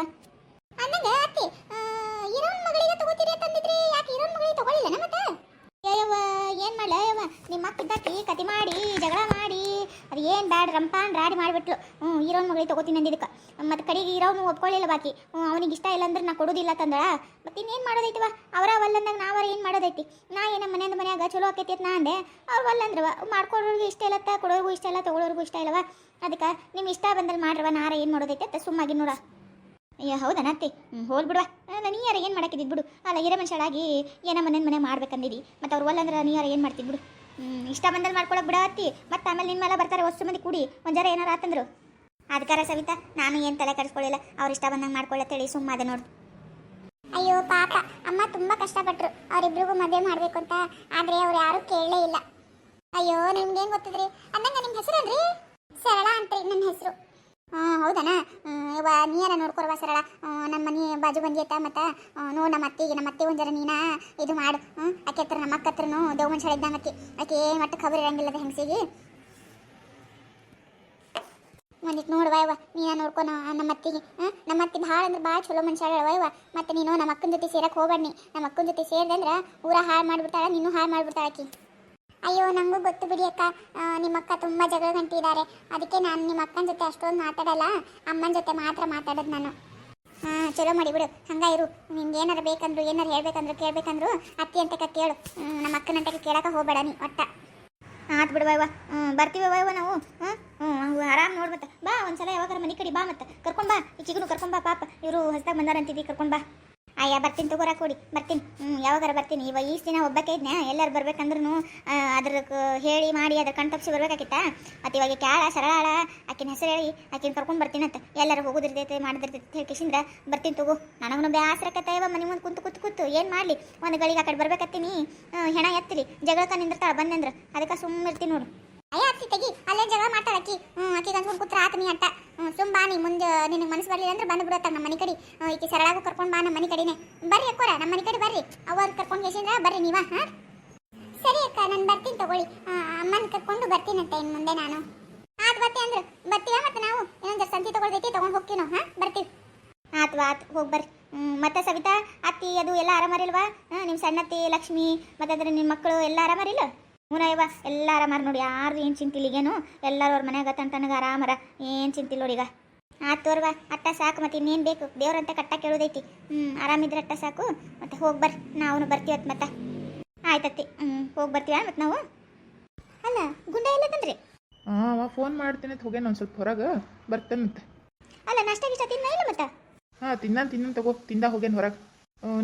ಅನ್ನಂಗ ಅತ್ತಿ ಇರೋನ್ ಮಗಳಿಗೆ ತಗೋತೀರಿ ಅಂತಂದಿದ್ರಿ ಯಾಕೆ ಇರೋನ್ ಮಗಳಿಗೆ ತಗೊಳ್ಳಿಲ್ಲ ಮತ್ತೆ? ಅಯ್ಯವ್ವ ಏನು ಮಾಡಲ, ಅಯ್ಯವ್ವ, ನಿಮ್ಮ ಕತೆ ಕತಿ ಮಾಡಿ, ಜಗಳ ಮಾಡಿ, ಅದು ಏನು ಬ್ಯಾಡ ರಂಪಾನ್ ರಾಡಿ ಮಾಡಿಬಿಟ್ಲು. ಹ್ಞೂ, ಇರೋನ್ ಮಗಳಿಗೆ ತಗೋತೀನಿ ಅಂದಿದ್ದಕ್ಕೆ. ಮತ್ತು ಕಡೆಗೆ ಇರೋನು ಒಪ್ಕೊಳ್ಳಿಲ್ಲ ಬಾಕಿ. ಅವನಿಗೆ ಇಷ್ಟ ಇಲ್ಲ ಅಂದ್ರೆ ನಾ ಕೊಡೋದಿಲ್ಲ ತಂದಳ. ಮತ್ತೆ ಇನ್ನೇನು ಮಾಡೋದೈತಿವ ಅವರ ಒಲ್ಲಂದಾಗ ನಾವರ ಏನು ಮಾಡೋದೈತಿ? ನಾ ಏನ ಮನೆಯಿಂದ ಮನೆಯಾಗ ಚಲೋ ಆಕೈತಿ ನಾ ಅಂದೆ. ಅವ್ರು ಒಲ್ಲಂದ್ರವ ಮಾಡ್ಕೊಡೋರ್ಗೂ ಇಷ್ಟ ಇಲ್ಲತ್ತ, ಕೊಡೋರ್ಗೂ ಇಷ್ಟ ಇಲ್ಲ ತಗೊಳ್ಳೋರ್ಗೂ ಇಷ್ಟ ಇಲ್ಲವ? ಅದಕ್ಕೆ ನಿಮ್ಮ ಇಷ್ಟ ಬಂದಲ್ಲಿ ಮಾಡ್ರವ, ನಾರ ಏನು ಮಾಡೋದೈತೆ ಅಂತ ಸುಮ್ಮಾಗಿ ನೋಡ. ಅಯ್ಯ ಹೌದಾ ಅತ್ತೆ? ಹ್ಞೂ ಹೋಲ್ ಬಿಡುವ ನೀ ಯಾರ ಏನು ಮಾಡಕ್ಕಿದ್ದು ಬಿಡು. ಅಲ್ಲ ಹಿರೇ ಮನುಷ್ಯಳಾಗಿ ಏನ ಮನೆ ಮನೆ ಮಾಡ್ಬೇಕಂದಿದ್ದಿ ಮತ್ತು ಅವ್ರು ಒಲ್ಲಂದ್ರೆ ನೀ ಯಾರ ಏನು ಮಾಡ್ತಿದ್ದು ಬಿಡು. ಇಷ್ಟ ಬಂದಲ್ಲಿ ಮಾಡ್ಕೊಳಕ್ಕೆ ಬಿಡ ಅತ್ತಿ. ಮತ್ತೆ ಆಮೇಲೆ ನಿಮ್ಮ ಮೇಲೆ ಬರ್ತಾರೆ ಹೊಸ ಮಂದಿ ಕೂಡಿ. ಒಂದು ಜರ ಏನಾರ ಆತಂದ್ರು. ಅದಕ್ಕಾರ ಸವಿತಾ, ನಾನು ಏನು ತಲೆ ಕೆಡಿಸ್ಕೊಳ್ಳಿಲ್ಲ. ಅವ್ರು ಇಷ್ಟ ಬಂದಂಗೆ ಮಾಡ್ಕೊಳ್ಳತ್ತೇಳಿ ಸುಮ್ಮನೆ ನೋಡು. ಅಯ್ಯೋ, ಪಾಪ. ಅಮ್ಮ ತುಂಬ ಕಷ್ಟಪಟ್ರು. ಅವರಿಬ್ರಿಗೂ ಮದುವೆ ಮಾಡಬೇಕು ಅಂತ. ಆದರೆ ಅವ್ರು ಯಾರು ಕೇಳಲೇ ಇಲ್ಲ. ಅಯ್ಯೋ, ನಿಮ್ಗೇನು ಏನ್ ಗೊತ್ತಿದ್ರಿ? ಅಂದಂಗೆ ನಿಮ್ಮ ಹೆಸರೇನ್ರಿ? ಸರಳ ಅಂತ್ರಿ ನನ್ನ ಹೆಸರು. ಹಾಂ ಹೌದನ? ನೀರ ನೋಡ್ಕೊರ್ವ ಸರಳ. ನಮ್ಮ ಮನೆ ಬಾಜು ಬಂದಿತ್ತ ಮತ್ತು? ನೋ ನಮ್ಮ ಅತ್ತಿಗೆ ನಮ್ಮ ಅತ್ತೆ ಒಂದರ ನೀನ ಇದು ಮಾಡು. ಆಕೆ ಹತ್ರ ನಮ್ಮ ಅಕ್ಕ ಹತ್ರನು ದೇವ್ ಮನುಷ್ಯ ಇದ್ದಂಗೆ ಆಕಿ ಆಕೆ ಮಟ್ಟ ಖಬರ್ ಇರಂಗಿಲ್ಲದ ಹೆಂಗಸಿಗೆ? ಒಂದಿಟ್ಟು ನೋಡುವ ಇವ ನೀನ ನೋಡ್ಕೊ ನಮ್ಮ ಅತ್ತಿಗೆ ನಮ್ಮ ಅತ್ತಿ ಭಾಳ ಅಂದ್ರೆ ಭಾಳ ಚಲೋ ಮನುಷ್ಯ ಇವ ಮತ್ತೆ ನೀನು ನಮ್ಮ ಅಕ್ಕನ ಜೊತೆ ಸೇರಕ್ಕೆ ಹೋಗ್ಬೇಡಿ ನಮ್ಮ ಅಕ್ಕನ ಜೊತೆ ಸೇರಿದಂದ್ರೆ ಊರ ಹಾಳು ಮಾಡ್ಬಿಡ್ತಾಳ, ನೀನು ಹಾಳು ಮಾಡ್ಬಿಡ್ತಾಳ ಆಕಿ. ಅಯ್ಯೋ, ನಂಗೂ ಗೊತ್ತು ಬಿಡಿ ಅಕ್ಕ. ನಿಮ್ಮ ಅಕ್ಕ ತುಂಬ ಜಗಳ ಗಂಟಿದ್ದಾರೆ ಅದಕ್ಕೆ ನಾನು ನಿಮ್ಮ ಅಕ್ಕನ ಜೊತೆ ಅಷ್ಟೊಂದು ಮಾತಾಡಲ್ಲ, ಅಮ್ಮನ ಜೊತೆ ಮಾತ್ರ ಮಾತಾಡೋದು ನಾನು. ಹಾಂ, ಚಲೋ ಮಾಡಿ ಬಿಡು. ಹಂಗ ಇರು. ನಿಮ್ಗೆ ಏನಾರು ಬೇಕಂದ್ರು, ಏನಾರು ಹೇಳ್ಬೇಕಂದ್ರು, ಕೇಳ್ಬೇಕಂದ್ರು ಅತ್ತಿ ಅಂತ ಕೇಳು. ನಮ್ಮ ಅಕ್ಕನಂತ ಕೇಳಕ್ಕೆ ಹೋಗ್ಬೇಡ ನೀ, ಒಟ್ಟ. ಆತ್ ಬಿಡುವ ಬರ್ತೀವಿ ನಾವು ಹ್ಞೂ ಆರಾಮ್ ಮತ್ತೆ ಬಾ, ಒಂದ್ಸಲ ಯಾವಾಗಾರ ಮನೆ ಕಡೆ ಬಾ ಮತ್ತೆ. ಕರ್ಕೊಂಡ್ ಬಾ. ಈಚಿಗೂ ಕರ್ಕೊಂಡ್ ಬಾ, ಪಾಪ. ಇವರು ಹೊಸ್ದಾಗ ಬಂದಾರಂತಿದ್ದಿ ಕರ್ಕೊಂಡ್ ಬಾ. ಅಯ್ಯ, ಬರ್ತೀನಿ ತಗೋರ ಕೊಡಿ ಬರ್ತೀನಿ. ಹ್ಞೂ ಯಾವಾಗಾರ ಬರ್ತೀನಿ. ಇವಾಗ ಈಸ್ ದಿನ ಒಬ್ಬಕ್ಕೆ ಇದ್ನ. ಎಲ್ಲರೂ ಬರ್ಬೇಕಂದ್ರೂ ಅದ್ರ ಹೇಳಿ ಮಾಡಿ, ಅದ್ರ ಕಣ್ತಪ್ಸಿ ಬರ್ಬೇಕಾಗಿತ್ತ? ಮತ್ತು ಇವಾಗ ಕ್ಯಾಳ ಸರಳಾಳ ಆಕಿನ ಹೆಸರು ಹೇಳಿ, ಆಕಿನ ಕರ್ಕೊಂಡು ಬರ್ತೀನಿ ಅಂತ. ಎಲ್ಲರೂ ಹೋಗೋದಿರ್ತೈತೆ, ಮಾಡಿದಿರ್ತೈತೆ ಹೇಳಿ ಕಿಶಿಂದ್ರ ಬರ್ತೀನಿ ತಗೋ. ನನಗೂ ಬೇಸರಕತ್ತ ಇವ ಮನೆ ಮುಂದೆ ಕುಂತು, ಕೂತು ಕೂತು. ಏನು ಮಾಡಲಿ? ಒಂದು ಗಳಿಗೆ ಆ ಕಡೆ ಬರ್ಬೇಕತ್ತೀನಿ ಹೆಣ ಎತ್ತಲಿ ಜಗಳ ನಿಂದಿರ್ತಾಳ ಬಂದಂದ್ರೆ ಅದಕ್ಕೆ ಸುಮ್ಮನೆ ಇರ್ತೀನಿ ನೋಡು. ಅಯ್ಯ ಅತ್ತಿ ತೆಗಿ. ಅಲ್ಲೇ ಜಗಳ ಮಾಡ್ತಾಳ ಅಕ್ಕಿ. ಹ್ಞೂ ಆಕಿಗೆ ಅನ್ಸ್ಕೊಂಡು ಕೂತ್ರ ಆತ ನೀ ಅಂತ. ಹ್ಞೂ ಸುಮ್ ಬಾ ನೀ ಮುಂದೆ, ನಿನಗೆ ಮನಸ್ಸು ಬರಲಿಲ್ಲ ಅಂದ್ರೆ ಬಂದು ಬಿಡತ್ತ ನಮ್ಮ ಮನೆ ಕಡೆ. ಈಕೆ ಸರಳಾಗೂ ಕರ್ಕೊಂಡು ಬಾ ನಮ್ಮ ಮನೆ ಕಡೆನೆ. ಬರ್ರಿ ಅಕ್ಕೋರ, ನಮ್ಮ ಮನೆ ಕಡೆ ಬರ್ರಿ. ಅವ್ರು ಕರ್ಕೊಂಡು ಬರ್ರಿ ನೀವ, ಹಾಂ? ಸರಿ ಅಕ್ಕ, ನಾನು ಬರ್ತೀನಿ ತಗೊಳ್ಳಿ. ಅಮ್ಮನ ಕರ್ಕೊಂಡು ಬರ್ತೀನಂತೆ ಇನ್ನು ಮುಂದೆ ನಾನು. ಆತ್ ಬರ್ತಿ ಅಂದ್ರೆ. ಬರ್ತೀವ ಮತ್ತೆ ನಾವು? ಇನ್ನೊಂದು ಸಂತಿ ತಗೊಳ್ಬೇಕಿ ತಗೊಂಡು ಹೋಗ್ತೀವಿ ನಾವು, ಹಾಂ? ಬರ್ತೀವಿ. ಆತು ಆತು, ಹೋಗಿ ಬರ್ರಿ. ಮತ್ತೆ ಸವಿತಾ, ಅತ್ತಿ, ಅದು ಎಲ್ಲ ಆರಾಮರಿಲ್ವಾ ನಿಮ್ಮ ಸಣ್ಣತ್ತಿ, ಲಕ್ಷ್ಮಿ ಮತ್ತೆ ನಿಮ್ಮ ಮಕ್ಕಳು ಎಲ್ಲ ಆರಾಮರಿಲ್ಲ ಹ್ಞೂ ಇವ ಎಲ್ಲ ಆರಾಮಾರ ನೋಡಿ ಯಾರು ಏನು ಚಿಂತಿಲ್ಲ ಈಗೇನು? ಎಲ್ಲರೂ ಅವ್ರ ಮನೆಯಾಗ ತನ್ ತಣ್ಣಗೆ ಆರಾಮರ ಏನು ಚಿಂತಿಲ್ಲ ನೋಡಿ ಈಗ. ತೋರ್ ತೋರ್ವಾ ಅಟ್ಟ ಸಾಕು ಮತ್ತೆ ಇನ್ನೇನು ಬೇಕು? ದೇವ್ರಂತ ಕಟ್ಟ ಕೇಳೋದೈತಿ. ಹ್ಞೂ ಆರಾಮಿದ್ರೆ ಅಟ್ಟ ಸಾಕು. ಮತ್ತೆ ಹೋಗಿ ಬರ್ರಿ ನಾವು ಬರ್ತೀವತ್ತು ಮತ್ತೆ. ಆಯ್ತತ್ತಿ ಹ್ಞೂ ಹೋಗಿ ಬರ್ತೀವ ಮತ್ತೆ ನಾವು? ಅಲ್ಲ ಗುಂಡ ಎಲ್ಲದಂದ್ರಿ ಹಾಂ ಅವ ಫೋನ್ ಮಾಡ್ತೀನಿ ಅಂತ ಹೋಗ್ಯಾನ ಒಂದು ಸ್ವಲ್ಪ ಹೊರಗೆ ಬರ್ತೇನಂತೆ ಅಲ್ಲ ನಾಷ್ಟ ಗಿಷ್ಟ ತಿನ್ನ ಇಲ್ಲ ಮತ್ತೆ? ಹಾಂ ತಿನ್ನ ತಿನ್ನ ತಗೋ ತಿಂದ ಹೋಗ್ಯಾನ ಹೊರಗೆ.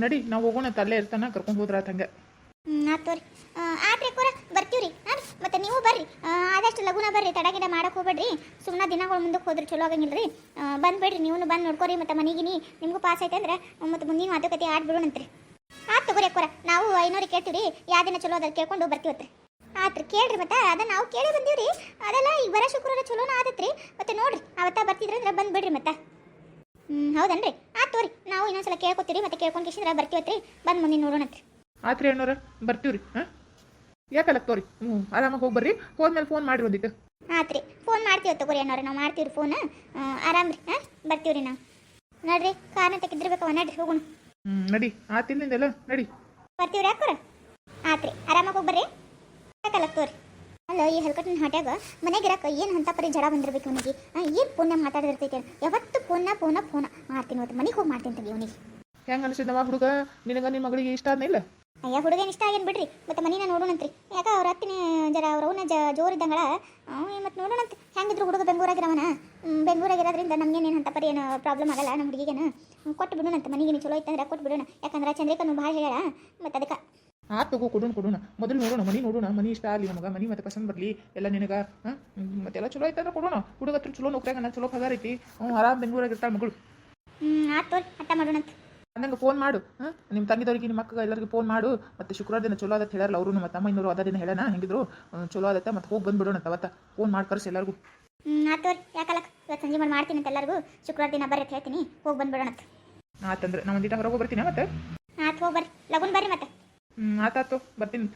ನಡಿ ನಾವು ಹೋಗೋಣ ಅಲ್ಲೇ ಇರ್ತಾನ ಕರ್ಕೊಂಡು ಹೋದ್ರ ಹಂಗೆ. ತೋರಿ. ಆತ್ರಿ ಕೂರ ರೀ ಹಾಂ ಮತ್ತೆ ನೀವು ಬರ್ರಿ. ಆದಷ್ಟು ಲಗುನ ಬರ್ರಿ ತಡಗಿಡ ಮಾಡಕ್ಕೆ ಹೋಗ್ಬೇಡ್ರಿ. ಸುಮ್ಮನೆ ದಿನಗಳು ಮುಂದಕ್ಕೆ ಹೋದ್ರೆ ಚಲೋ ಆಗಂಗಿಲ್ಲ ರೀ ಬಂದ್ಬೇಡ್ರಿ ನೀವು ಬಂದು ನೋಡ್ಕೊರಿ, ಮತ್ತೆ ಮನೆಗಿನಿ, ನಿಮಗೂ ಪಾಸ್ ಐತೆ ಅಂದ್ರೆ, ಮತ್ತೆ ಮುಂದಿನ ಮಾತುಕತೆ ಆಡ್ಬಿಡೋಣಂತ್ರಿ ಆತ್ ತಗೋರಿ ಅಕ್ಕೋರ, ನಾವು ಐನೂರಿಗೆ ಕೇಳ್ತೀವಿ ಯಾವ ದಿನ ಚಲೋ ಅದ್ರ ಕೇಳ್ಕೊಂಡು ಬರ್ತೀವತ್ರಿ ಆತ್ರಿ, ಕೇಳ್ರಿ ಮತ್ತೆ, ಅದ ನಾವು ಕೇಳಿ ಬಂದೀವ್ರಿ. ಅದೆಲ್ಲ ಈಗ ಬರ ಶುಕ್ರವಾರ ಚಲೋನ ಆದತ್ರಿ. ಮತ್ತೆ ನೋಡ್ರಿ, ಅವತ್ತ ಬರ್ತಿದ್ರಿ ಅಂದ್ರೆ ಬಂದ್ಬಿಡ್ರಿ ಮತ್ತೆ. ಹ್ಞೂ ಹೌದನ್ರಿ? ಆತ್ ತೋರಿ ನಾವು ಇನ್ನೊಂದ್ಸಲ ಕೇಳ್ಕೊತೀರಿ ಮತ್ತೆ ಕೇಳ್ಕೊಂಡು ಕಿಸಿದ್ರೆ ಬರ್ತೀವತ್ರಿ ಬಂದು ಮುಂದಿನ ನೋಡೋಣತ್ರಿ. ಆತ್ರಿ ಅಣ್ಣವ್ರ ರೀ ಹಾಂ? ಯಾಕಲ್ಲ ತೋರಿ? ಹ್ಞೂ ಆರಾಮಾಗಿ ಹೋಗಿ ಬರ್ರಿ. ಹೋದ್ಮೇಲೆ ಫೋನ್ ಮಾಡಿರಿ ಒಂದಿಟ್ಟು ಆತ್ರಿ ಫೋನ್ ಮಾಡ್ತೀವಿ ತಗೋರಿ ಅಣ್ಣವ್ರ ನಾವು ಮಾಡ್ತೀವಿ ಫೋನ್ ಆರಾಮ್ರಿ ಹಾಂ? ರೀ ನಾವು. ನೋಡ್ರಿ ಕಾರ್ನ ತೆಗೆದಿರ್ಬೇಕವ ನಡ್ರಿ ಹೋಗೋಣ. ಹ್ಞೂ ನಡಿ ಆತಿಲ್ಲಿಂದೆಲ್ಲ ನಡಿ. ಬರ್ತೀವ್ರಿ ಯಾಕೋರ ಆತ್ರಿ ಆರಾಮಾಗಿ ಹೋಗಿ ಬರ್ರಿ. ಯಾಕಲ್ಲ ತೋರಿ? ಅಲ್ಲ ಈ ಹಲ್ಕಟ್ಟಿನ ಹಾಟ್ಯಾಗ ಮನೆಗೆ ಇರಕ್ಕ ಏನು ಅಂತ ಪರಿ ಜಡ ಬಂದಿರ್ಬೇಕು ಅವನಿಗೆ ಏನು ಫೋನ್ ಮಾತಾಡಿರ್ತೈತೆ ಯಾವತ್ತು ಪುಣ್ಯ ಫೋನ ಫೋನ ಮಾಡ್ತೀನಿ ಇವತ್ತು ಮನೆಗೆ ಹೋಗಿ ಮಾಡ್ತೀನಿ ಅವನಿಗೆ ಹೆಂಗೆ ಅನಿಸಿದವ ಹುಡುಗ? ನಿನಗ ನಿನ್ನ ಮಗಳಿಗೆ ಇಷ್ಟ ಆದ್ನಿಲ್ಲ ಅಯ್ಯ ಹುಡುಗನ ಇಷ್ಟ ಆಗೇನು ಬಿಡ್ರಿ. ಮತ್ತೆ ಮನಿನ ನೋಡೋಣಂತ್ರಿ. ಯಾಕ ಅವ್ರ ಹತ್ತಿನ ಜರ ಅವ್ರ ಅವನ ಜ ಜೋರಿದ್ದಂಗಳ ಮತ್ತೆ ನೋಡೋಣಂತ ಹೆಂಗಿದ್ರು ಹುಡುಗ ಬೆಂಗಳೂರಾಗಿರವನ? ಬೆಂಗಳೂರಾಗಿರೋದ್ರಿಂದ ನಮ್ಗೇನೇನು ಅಂತ ಪರಿ ಏನು ಪ್ರಾಬ್ಲಮ್ ಆಗಲ್ಲ ನಮ್ಮ ಹುಡುಗಿಗೇನು? ಕೊಟ್ಟು ಬಿಡೋಣಂತ ಮನೆಗೆ ಚಲೋ ಇತ್ತಂದ್ರೆ ಕೊಟ್ಟು ಬಿಡೋಣ. ಯಾಕಂದ್ರೆ ಚಂದ್ರಿಕನು ಭಾಳ ಹೇಳ ಮತ್ತೆ ಅದಕ್ಕೆ. ಆ ತಗೋ ಕೊಡೋಣ ಕೊಡೋಣ. ಮೊದಲು ನೋಡೋಣ ಮನಿ ನೋಡೋಣ. ಮನಿ ಇಷ್ಟ ಆಗಲಿ ನಮಗೆ. ಮನಿ ಮತ್ತೆ ಪಸಂದ್ ಬರಲಿ. ಎಲ್ಲ ನಿನಗೆ ಹಾಂ? ಮತ್ತೆಲ್ಲ ಚಲೋ ಐತಂದ್ರೆ ಕೊಡೋಣ. ಹುಡುಗ ಹತ್ರ ಚಲೋ ನೌಕರಿಯಾಗ ಚಲೋ ಪಗಾರ ಐತಿ ಅವ್ನು ಆರಾಮ್ ಬೆಂಗಳೂರಾಗ ಇರ್ತಾಳ ಮಗಳು. ಹ್ಞೂ ಆತು ತೋರಿ ಅಟ್ಟ ಮಾಡೋಣಂತ ನಂಗೆ ಫೋನ್ ಮಾಡು. ಹಾಂ? ನಿಮ್ಮ ತಂಗಿದವ್ರಿಗೆ ನಿಮ್ಮ ಮಕ್ಕಳು ಎಲ್ಲರಿಗೂ ಫೋನ್ ಮಾಡು. ಮತ್ತು ಶುಕ್ರವಾರ ದಿನ ಚಲೋ ಆದತ್ತೆ ಹೇಳಲ್ಲ ಅವರು ನಮ್ಮ ತಮ್ಮ ಇನ್ನೂರು ಅದ ದಿನ ಹೇಳೋಣ ಹೆಂಗಿದ್ರು. ಚಲೋ ಆದತ್ತೆ ಮತ್ತೆ ಹೋಗಿ ಬಂದುಬಿಡೋಣ ಅವತ್ತ. ಫೋನ್ ಮಾಡಿ ಕರ್ಸಿ ಎಲ್ಲರಿಗೂ. ತೋರಿ. ಯಾಕಲ್ಲ ಇವತ್ತು ಸಂಜೆ ಮಾಡಿ ಮಾಡ್ತೀನಿ ಅಂತ ಎಲ್ಲರಿಗೂ. ಶುಕ್ರವಾರ ದಿನ ಬರ್ರಿ ಅಂತ ಹೇಳ್ತೀನಿ. ಹೋಗಿ ಬಂದ್ಬಿಡೋಣಂತ ಆತಂದ್ರೆ ನಾವು ಒಂದಿಟ ಹೊರಗೆ ಬರ್ತೀನಿ ಮತ್ತೆ? ಆತು ಹೋಗಿ ಬರ್ರಿ. ಲಗುನ್ ಬರ್ರಿ ಮತ್ತೆ. ಹ್ಞೂ ಆತಾತು ಬರ್ತೀನಿ